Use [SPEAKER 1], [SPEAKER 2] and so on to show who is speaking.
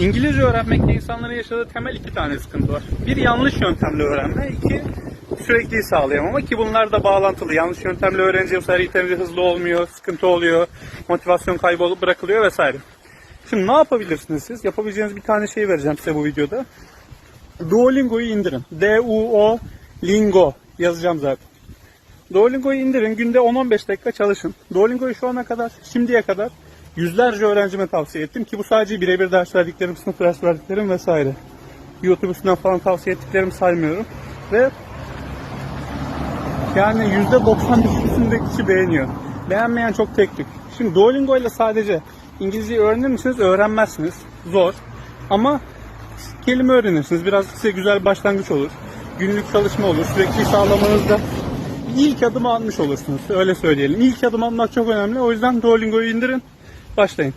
[SPEAKER 1] İngilizce öğrenmekte insanların yaşadığı temel iki tane sıkıntı var. Bir yanlış yöntemle öğrenme, iki sürekli sağlayamama ki bunlar da bağlantılı. Yanlış yöntemle öğrenince bu sefer hızlı olmuyor, sıkıntı oluyor, motivasyon kaybolup bırakılıyor vesaire. Şimdi ne yapabilirsiniz siz? Yapabileceğiniz bir tane şey vereceğim size bu videoda. Duolingo'yu indirin. D-U-O Lingo yazacağım zaten. Duolingo'yu indirin. Günde 10-15 dakika çalışın. Duolingo'yu şu ana kadar, şimdiye kadar yüzlerce öğrencime tavsiye ettim ki bu sadece birebir ders verdiklerim, sınıf ders verdiklerim vesaire. YouTube üstünden falan tavsiye ettiklerimi saymıyorum. Ve yani %90 kişi beğeniyor. Beğenmeyen çok tek. Şimdi Duolingo ile sadece İngilizceyi öğrenir misiniz? Öğrenmezsiniz. Zor. Ama kelime öğrenirsiniz. Biraz size güzel başlangıç olur. Günlük çalışma olur. Sürekli sağlamanızda ilk adımı atmış olursunuz. Öyle söyleyelim. İlk adım atmak çok önemli. O yüzden Duolingo'yu indirin. Başlayın.